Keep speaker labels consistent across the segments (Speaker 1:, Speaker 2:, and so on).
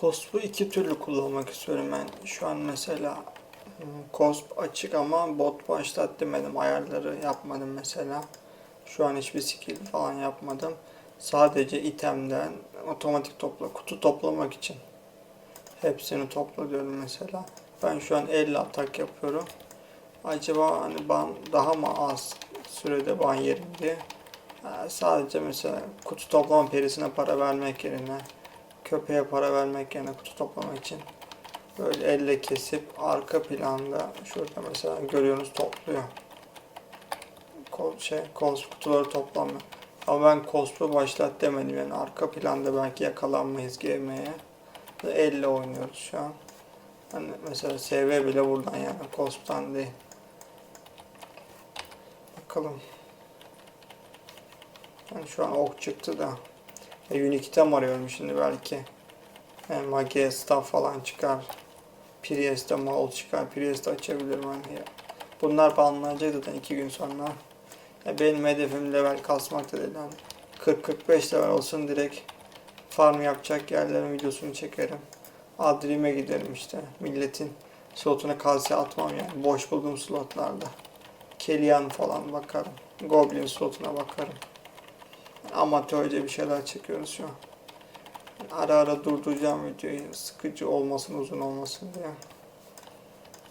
Speaker 1: Cosp'u iki türlü kullanmak istiyorum ben. Şu an mesela hmm, Cosp açık ama bot başlat demedim. Ayarları yapmadım mesela. Şu an hiçbir skill falan yapmadım. Sadece itemden otomatik topla, kutu toplamak için. Hepsini topla diyorum mesela. Ben şu an 50 atak yapıyorum. Acaba hani ban daha mı az sürede ban yerim Sadece mesela kutu toplama perisine para vermek yerine köpeğe para vermek yerine kutu toplamak için böyle elle kesip arka planda şurada mesela görüyorsunuz topluyor. Kol, şey, kos kutuları toplamıyor. Ama ben cosplay başlat demedim yani arka planda belki yakalanmayız GM'ye. Elle oynuyoruz şu an. Hani mesela SV bile buradan yani cosp'tan değil. Bakalım. Yani şu an ok çıktı da. İtem arıyorum şimdi belki. Yani Magia staff falan çıkar. Priest'e mal çıkar. Priest'e açabilirim hani. Bunlar banlanacak zaten 2 gün sonra. Ya benim hedefim level kasmak da değil. Yani 40-45 level olsun direkt farm yapacak yerlerin videosunu çekerim. Adrim'e giderim işte. Milletin slotuna kalse atmam yani. Boş bulduğum slotlarda. Kelian falan bakarım. Goblin slotuna bakarım. Amatörce bir şeyler çekiyoruz şu an. Ara ara durduracağım videoyu. Sıkıcı olmasın, uzun olmasın diye.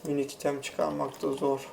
Speaker 1: Minik item çıkarmak da zor.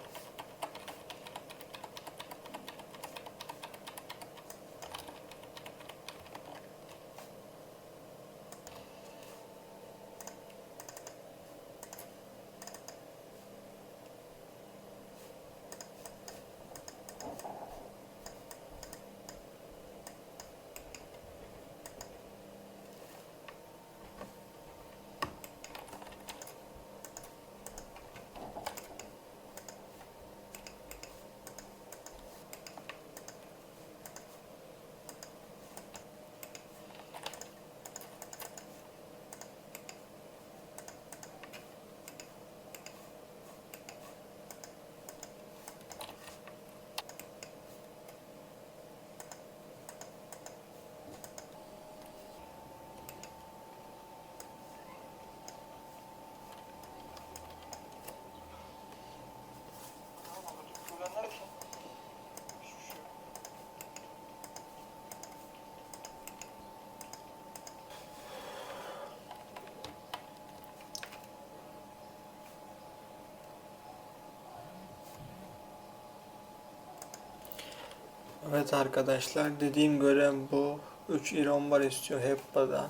Speaker 1: Evet arkadaşlar dediğim göre bu 3 iron bar istiyor Heppa'dan.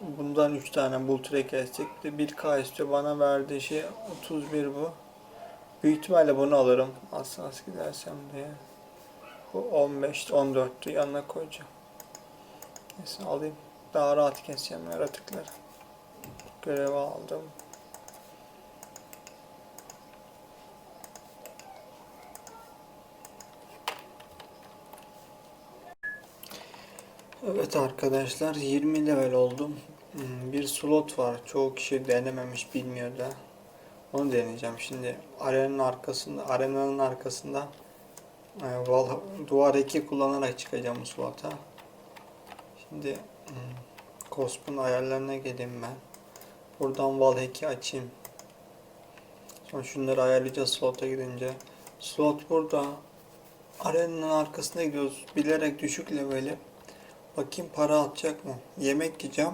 Speaker 1: Bundan 3 tane bull track kesecekti. 1k istiyor. Bana verdiği şey 31 bu. Büyük ihtimalle bunu alırım. Aslında gidersem diye. Bu 15 14'tü yanına koyacağım. Neyse alayım. Daha rahat keseceğim yaratıkları. Görevi aldım. Evet arkadaşlar 20 level oldum. Hmm, Bir slot var. Çoğu kişi denememiş bilmiyor da. Onu deneyeceğim. Şimdi arenanın arkasında arenanın arkasında e, duvar 2 kullanarak çıkacağım bu slota. Şimdi hmm, Cosp'un ayarlarına geleyim ben. Buradan val 2 açayım. Sonra şunları ayarlayacağız slota gidince. Slot burada. Arenanın arkasına gidiyoruz. Bilerek düşük leveli. Bakayım para atacak mı? Yemek yiyeceğim.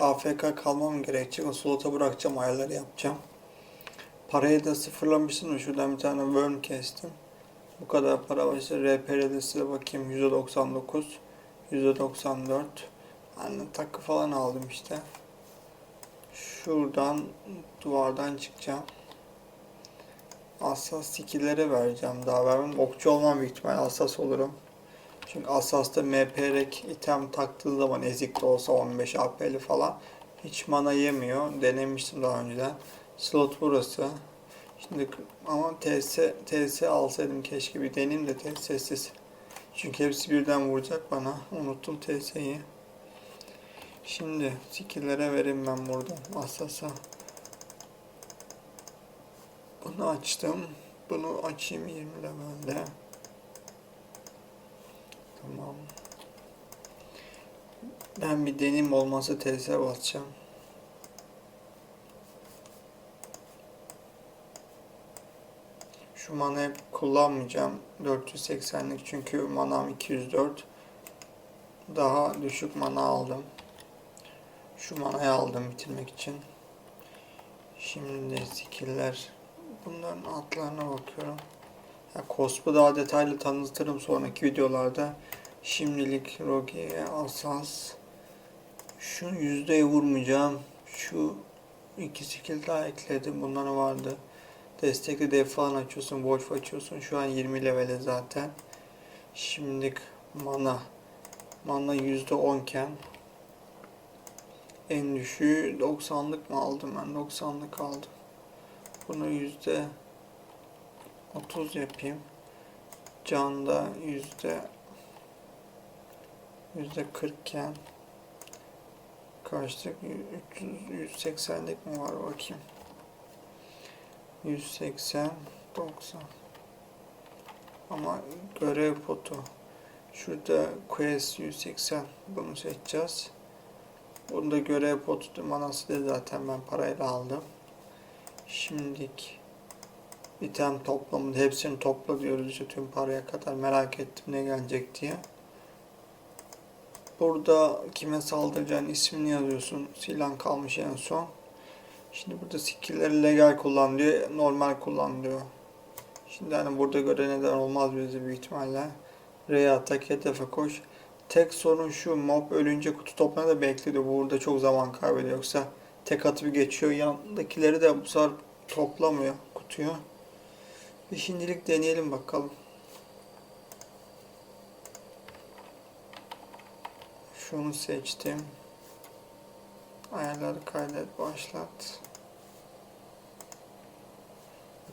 Speaker 1: AFK kalmam gerekecek. Slota bırakacağım. Ayarları yapacağım. Parayı da sıfırlamıştım da şuradan bir tane worm kestim. Bu kadar para var. İşte RPR'de size bakayım. %99. %94. Yani takı falan aldım işte. Şuradan duvardan çıkacağım. Hassas skill'lere vereceğim. Daha vermem. Okçu olmam büyük ihtimal. Hassas olurum. Çünkü Asas'ta MP'rek item taktığı zaman ezik de olsa 15 AP'li falan hiç mana yemiyor. Denemiştim daha önceden. Slot burası. Şimdi ama TS, TS alsaydım keşke bir deneyim de TS'siz. Çünkü hepsi birden vuracak bana. Unuttum TS'yi. Şimdi skill'lere vereyim ben buradan. Asas'a. Bunu açtım. Bunu açayım 20 levelde. Tamam. Ben bir deneyim olması teze basacağım. Şu manayı kullanmayacağım. 480'lik çünkü manam 204. Daha düşük mana aldım. Şu manayı aldım bitirmek için. Şimdi skiller. Bunların altlarına bakıyorum. Cosp'u daha detaylı tanıtırım sonraki videolarda. Şimdilik Rogi'ye Asas. Şu yüzdeye vurmayacağım. Şu iki skill daha ekledim. Bunlar vardı. Destekli dev falan açıyorsun. Wolf açıyorsun. Şu an 20 levele zaten. Şimdilik mana. Mana %10 iken en düşüğü 90'lık mı aldım ben? 90'lık aldım. Bunu yüzde 30 yapayım. Canda yüzde yüzde 40 iken kaçtık? 300 180'lik mi var? Bakayım. 180 90 ama görev potu. Şurada quest 180 bunu seçeceğiz. Bunu da görev potu manası da zaten. Ben parayla aldım. Şimdilik item toplamını hepsini topla diyoruz işte tüm paraya kadar merak ettim ne gelecek diye burada kime saldıracağın ismini yazıyorsun silah kalmış en son Şimdi burada skill'leri legal kullan diyor, normal kullan diyor. Şimdi hani burada göre neden olmaz bize büyük ihtimalle. R'ye atak, hedefe koş. Tek sorun şu, mob ölünce kutu toplama da bekliyor. Burada çok zaman kaybediyor. Yoksa tek atıp geçiyor. Yandakileri de bu sefer toplamıyor kutuyu. Bir şimdilik deneyelim bakalım. Şunu seçtim. Ayarları kaydet, başlat.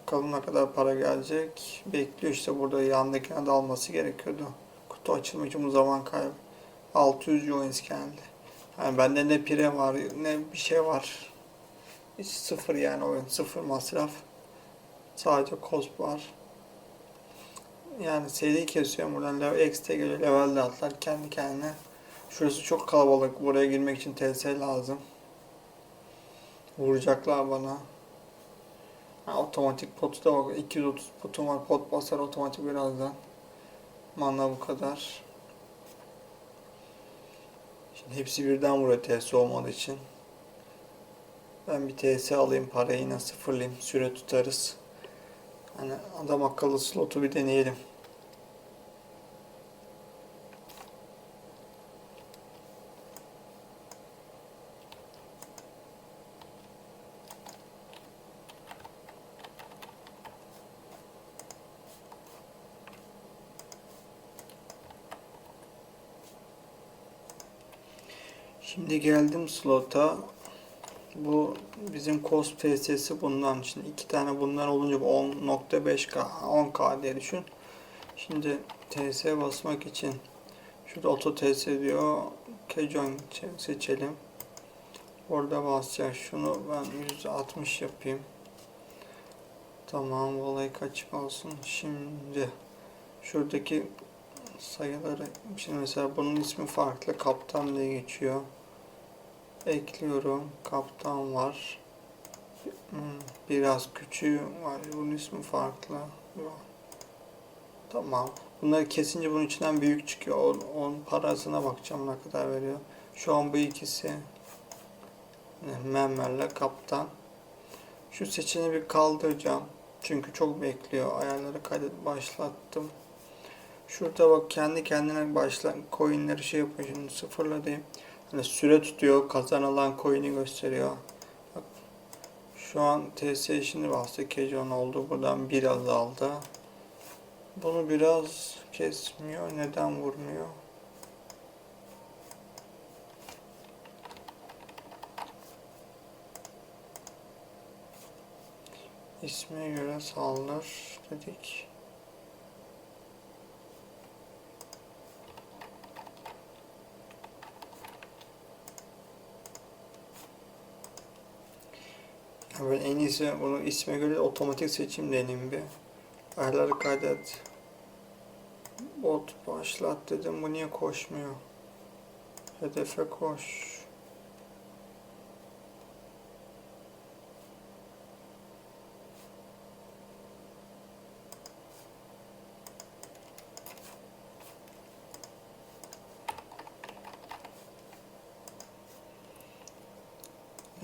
Speaker 1: Bakalım ne kadar para gelecek. Bekliyor işte burada yandakine de alması gerekiyordu. Kutu açılma için bu zaman kaybı. 600 coins geldi. Yani bende ne pire var ne bir şey var. Hiç sıfır yani oyun. Sıfır masraf. Sadece cost var. Yani seri kesiyorum buradan level X'te geliyor. Level de atlar kendi kendine. Şurası çok kalabalık. Buraya girmek için TS lazım. Vuracaklar bana. Ha, otomatik potu da bak. 230 potum var. Pot basar otomatik birazdan. Mana bu kadar. Şimdi hepsi birden vuruyor TS olmadığı için. Ben bir TS alayım parayı yine sıfırlayayım. Süre tutarız. Hani adam akıllı slotu bir deneyelim. Şimdi geldim slota. Bu bizim cost TS'si bundan. Şimdi iki tane bunlar olunca bu 10.5K, 10K diye düşün. Şimdi TS basmak için şurada auto TS diyor. Kejon seçelim. Orada basacağız. Şunu ben 160 yapayım. Tamam olay kaçık olsun. Şimdi şuradaki sayıları şimdi mesela bunun ismi farklı kaptan diye geçiyor ekliyorum. Kaptan var. Hmm, biraz küçüğü var. Bunun ismi farklı. Tamam. Bunları kesince bunun içinden büyük çıkıyor. Onun, onun parasına bakacağım ne kadar veriyor. Şu an bu ikisi. Memmer'le kaptan. Şu seçeneği bir kaldıracağım. Çünkü çok bekliyor. Ayarları kaydet başlattım. Şurada bak kendi kendine başla coinleri şey yapıyor. Şimdi sıfırla diyeyim. Hani süre tutuyor kazanılan coin'i gösteriyor. Bak, şu an TS şimdi bastı Kejon oldu. Buradan biraz aldı. Bunu biraz kesmiyor. Neden vurmuyor? İsme göre saldır dedik. Ben en iyisi bunu isme göre otomatik seçim deneyim bir. Ayarları kaydet. Bot başlat dedim. Bu niye koşmuyor? Hedefe koş.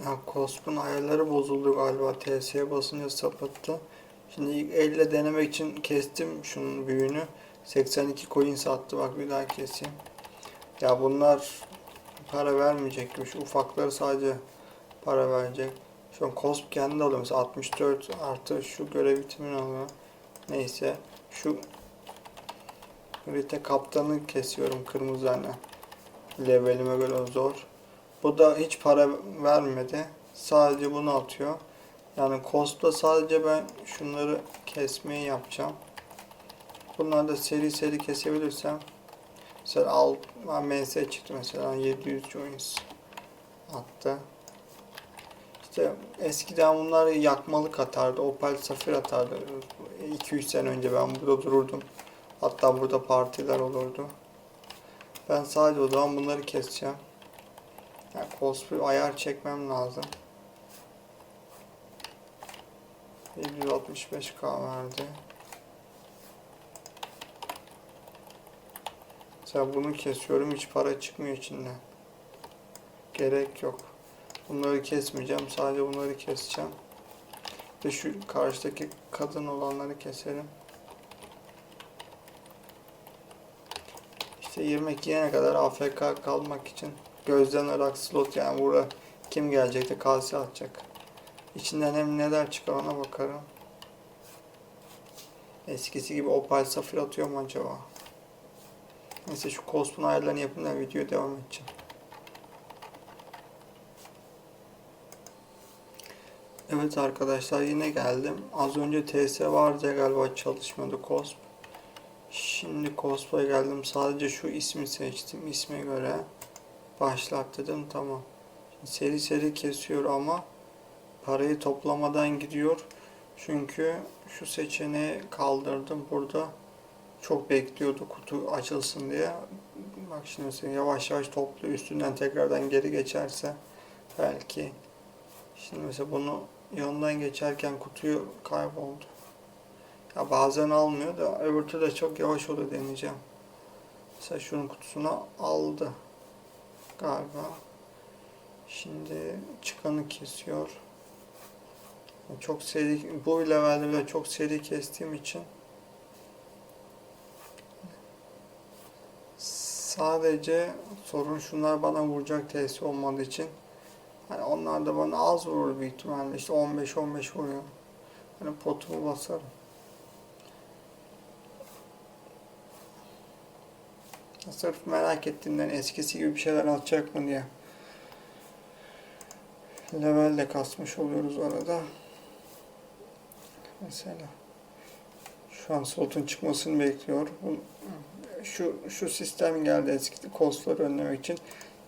Speaker 1: Ya Cosp'un ayarları bozuldu galiba. TS'ye basınca sapıttı. Şimdi ilk elle denemek için kestim şunun büyüğünü. 82 coin sattı. Bak bir daha keseyim. Ya bunlar para vermeyecek gibi. Şu ufakları sadece para verecek. Şu an Cosp kendi alıyor. Mesela 64 artı şu görev bitimini alıyor. Neyse. Şu Rite kaptanı kesiyorum kırmızı hani. Levelime göre zor. Bu da hiç para vermedi. Sadece bunu atıyor. Yani Cosp'ta sadece ben şunları kesmeyi yapacağım. Bunları da seri seri kesebilirsem mesela alt MS çıktı mesela 700 joins attı. İşte eskiden bunlar yakmalık atardı. Opal safir atardı. 2-3 sene önce ben burada dururdum. Hatta burada partiler olurdu. Ben sadece o zaman bunları keseceğim. Yani cosplay ayar çekmem lazım. 765k verdi. Mesela bunu kesiyorum hiç para çıkmıyor içinden. Gerek yok. Bunları kesmeyeceğim. Sadece bunları keseceğim. Ve şu karşıdaki kadın olanları keselim. İşte 20 yene kadar AFK kalmak için gözden ırak slot yani burada kim gelecek de kase atacak. İçinden hem neler çıkar ona bakarım. Eskisi gibi opal safir atıyor mu acaba? Neyse şu cosp'un ayarlarını yapın da videoya devam edeceğim. Evet arkadaşlar yine geldim. Az önce TS vardı galiba çalışmıyordu cosp. Şimdi cosp'a geldim. Sadece şu ismi seçtim. İsme göre başlat dedim. Tamam. Şimdi seri seri kesiyor ama parayı toplamadan gidiyor. Çünkü şu seçeneği kaldırdım. Burada çok bekliyordu kutu açılsın diye. Bak şimdi yavaş yavaş topluyor. Üstünden tekrardan geri geçerse belki. Şimdi mesela bunu yanından geçerken kutuyu kayboldu. Ya bazen almıyor da öbür türlü çok yavaş oluyor deneyeceğim. Mesela şunun kutusuna aldı galiba. Şimdi çıkanı kesiyor. Çok seri, bu levelde bile çok seri kestiğim için sadece sorun şunlar bana vuracak TS olmadığı için hani onlar da bana az vurur büyük ihtimalle işte 15-15 vuruyor. Hani potumu basarım. Sırf merak ettiğimden eskisi gibi bir şeyler atacak mı diye. Level de kasmış oluyoruz arada. Mesela şu an slotun çıkmasını bekliyor. Bu, şu şu sistem geldi eski kostları önlemek için.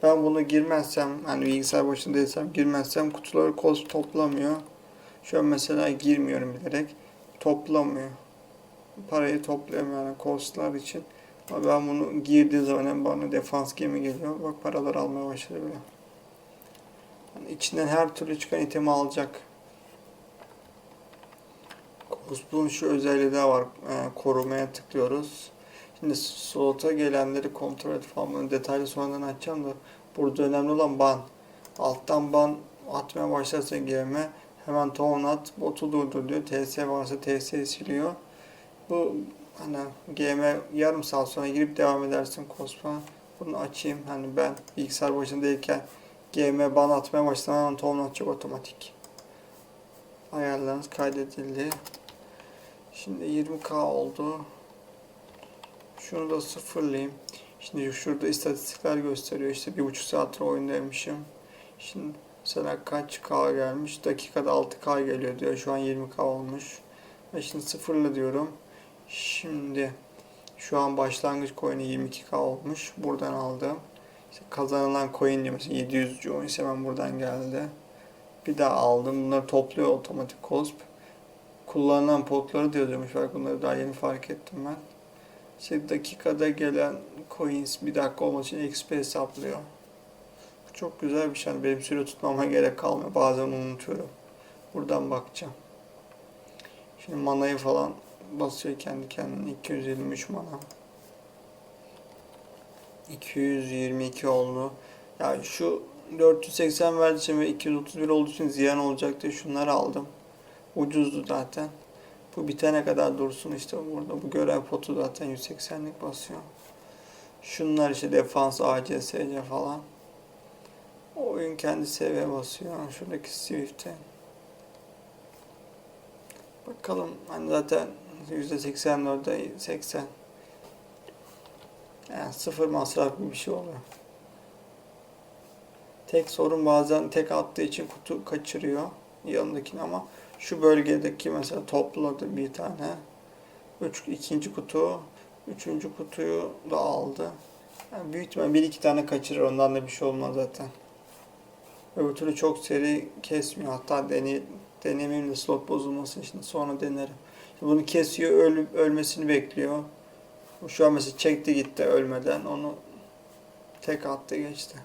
Speaker 1: Ben bunu girmezsem hani bilgisayar başındaysam girmezsem kutuları kost toplamıyor. Şu an mesela girmiyorum bilerek. Toplamıyor. Parayı topluyorum yani kostlar için. Ama ben bunu girdiği zaman hem bana defans gemi geliyor. Bak paralar almaya başladı bile. Yani içinden her türlü çıkan itemi alacak. Cosp'un şu özelliği de var. E, korumaya tıklıyoruz. Şimdi slota gelenleri kontrol et falan bunu detaylı sonradan açacağım da burada önemli olan ban. Alttan ban atmaya başlarsa GM hemen tohum at botu durdur diyor. TS varsa TS'yi siliyor. Bu hani GM yarım saat sonra girip devam edersin Cospa. Bunu açayım. Hani ben bilgisayar başındayken GM ban atmaya başlamam tohum atacak otomatik. Ayarlarınız kaydedildi. Şimdi 20k oldu. Şunu da sıfırlayayım. Şimdi şurada istatistikler gösteriyor. İşte bir buçuk saattir oyundaymışım. Şimdi mesela kaç K gelmiş? Dakikada 6K geliyor diyor. Şu an 20K olmuş. Ve şimdi sıfırla diyorum. Şimdi şu an başlangıç coin'i 22K olmuş. Buradan aldım. İşte kazanılan coin diyor mesela 700 coin hemen buradan geldi. Bir daha aldım. Bunları topluyor otomatik Cosp. Kullanılan potları diyormuş. Bak bunları daha yeni fark ettim ben. İşte dakikada gelen coins bir dakika olması için XP hesaplıyor. Bu çok güzel bir şey. Benim süre tutmama gerek kalmıyor. Bazen unutuyorum. Buradan bakacağım. Şimdi manayı falan basıyor kendi kendine. 223 mana. 222 oldu. Yani şu 480 verdiği için ve 231 olduğu için ziyan olacak diye şunları aldım. Ucuzdu zaten. Bu bitene kadar dursun işte burada. Bu görev potu zaten 180'lik basıyor. Şunlar işte defans, ACSC falan. O oyun kendi seviye basıyor. Şuradaki Swift'e. Bakalım hani zaten %84'de 80. Yani sıfır masraf bir şey oluyor. Tek sorun bazen tek attığı için kutu kaçırıyor yanındakini ama şu bölgedeki mesela topladı bir tane. Üç, ikinci kutu, üçüncü kutuyu da aldı. Yani büyük ihtimal bir iki tane kaçırır ondan da bir şey olmaz zaten. Öbür türlü çok seri kesmiyor. Hatta deney, deneyimim de slot bozulması için sonra denerim. Bunu kesiyor, öl, ölmesini bekliyor. Şu an mesela çekti gitti ölmeden. Onu tek attı geçti.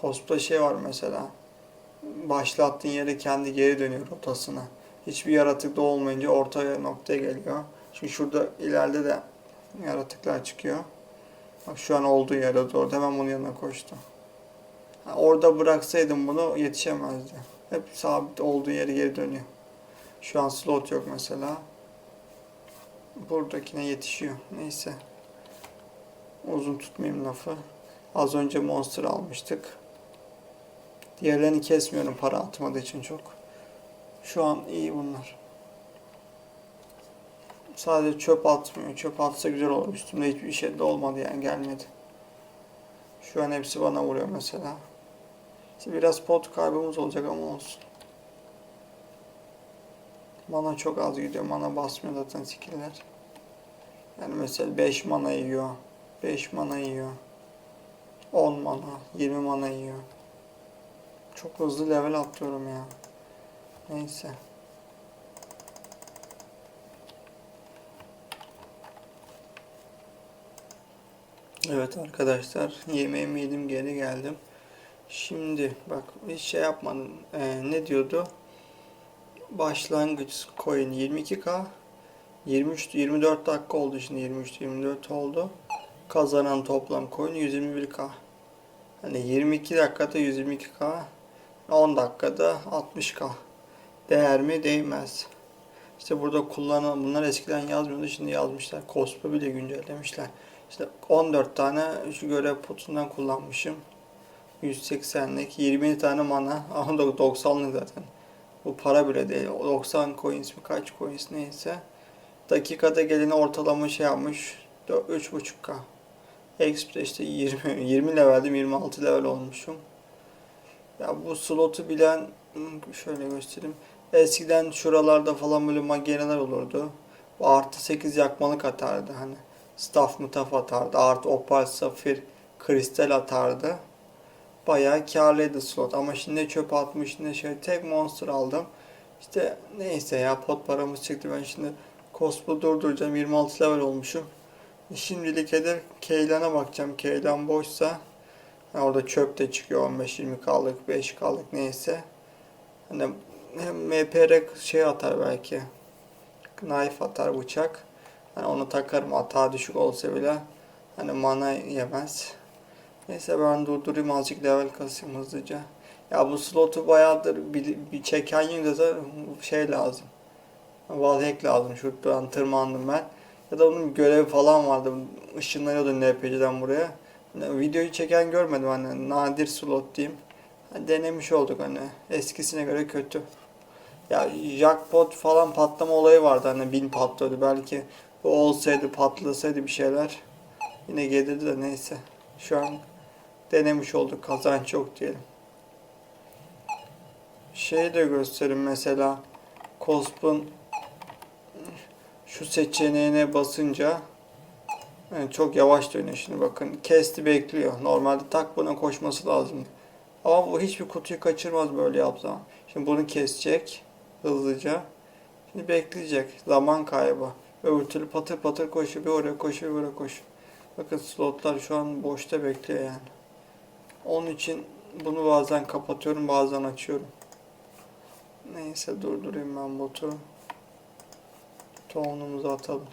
Speaker 1: Cosp'ta şey var mesela. Başlattığın yere kendi geri dönüyor rotasına. Hiçbir yaratık da olmayınca ortaya noktaya geliyor. Şimdi şurada ileride de yaratıklar çıkıyor. Bak şu an olduğu yere doğru hemen bunun yanına koştu. Orada bıraksaydım bunu yetişemezdi. Hep sabit olduğu yere geri dönüyor. Şu an slot yok mesela. Buradakine yetişiyor. Neyse. Uzun tutmayayım lafı. Az önce Monster almıştık. Diğerlerini kesmiyorum para atmadığı için çok. Şu an iyi bunlar. Sadece çöp atmıyor. Çöp atsa güzel olur. Üstümde hiçbir şey de olmadı yani gelmedi. Şu an hepsi bana vuruyor mesela. İşte biraz pot kaybımız olacak ama olsun. Mana çok az gidiyor. Mana basmıyor zaten skiller. Yani mesela 5 mana yiyor. 5 mana yiyor. 10 mana, 20 mana yiyor. Çok hızlı level atlıyorum ya. Neyse. Evet arkadaşlar yemeğimi yedim geri geldim. Şimdi bak hiç şey yapmadım. Ee, ne diyordu? Başlangıç coin 22k 23 24 dakika oldu şimdi 23 24 oldu. Kazanan toplam coin 121k. Hani 22 dakikada 122k 10 dakikada 60k. Değer mi? Değmez. İşte burada kullanılan bunlar eskiden yazmıyordu şimdi yazmışlar. Cospa bile güncellemişler. İşte 14 tane şu görev potundan kullanmışım. 180'lik 20 tane mana da 90'lık zaten. Bu para bile değil. O 90 coins mi kaç coins neyse. Dakikada geleni ortalama şey yapmış. 3.5k. Exp işte 20, 20 leveldim 26 level olmuşum. Ya bu slotu bilen şöyle göstereyim. Eskiden şuralarda falan böyle mageneler olurdu. Artı 8 yakmalık atardı hani. Staff mutaf atardı. Artı opal safir kristal atardı. Bayağı karlıydı slot ama şimdi çöp atmış ne şey tek monster aldım. İşte neyse ya pot paramız çıktı ben şimdi Cospo durduracağım 26 level olmuşum. Şimdilik hedef Keylan'a bakacağım. Keylan boşsa yani orada çöp de çıkıyor 15-20k'lık 5k'lık neyse. Hani hem MPR şey atar belki. Knife atar bıçak. Hani onu takarım hata düşük olsa bile. Hani mana yemez. Neyse ben durdurayım azıcık level kasayım hızlıca. Ya bu slotu bayağıdır bir, bir çeken yine şey lazım. Wallhack lazım. Şuradan tırmandım ben. Ya da onun görev falan vardı. Işınlanıyordu NPC'den buraya. Hani videoyu çeken görmedim hani nadir slot diyeyim. Hani denemiş olduk hani eskisine göre kötü. Ya jackpot falan patlama olayı vardı hani bin patlıyordu belki bu olsaydı patlasaydı bir şeyler yine gelirdi de neyse. Şu an denemiş olduk kazanç yok diyelim. Şeyi de göstereyim mesela Cosp'un şu seçeneğine basınca yani çok yavaş dönüyor şimdi bakın. Kesti bekliyor. Normalde tak buna koşması lazım. Ama bu hiçbir kutuyu kaçırmaz böyle yapsam. Şimdi bunu kesecek hızlıca. Şimdi bekleyecek. Zaman kaybı. Öbür türlü patır patır koşuyor. Bir oraya koşuyor, bir oraya koşuyor. Bakın slotlar şu an boşta bekliyor yani. Onun için bunu bazen kapatıyorum, bazen açıyorum. Neyse durdurayım ben botu. Tohumumuzu atalım.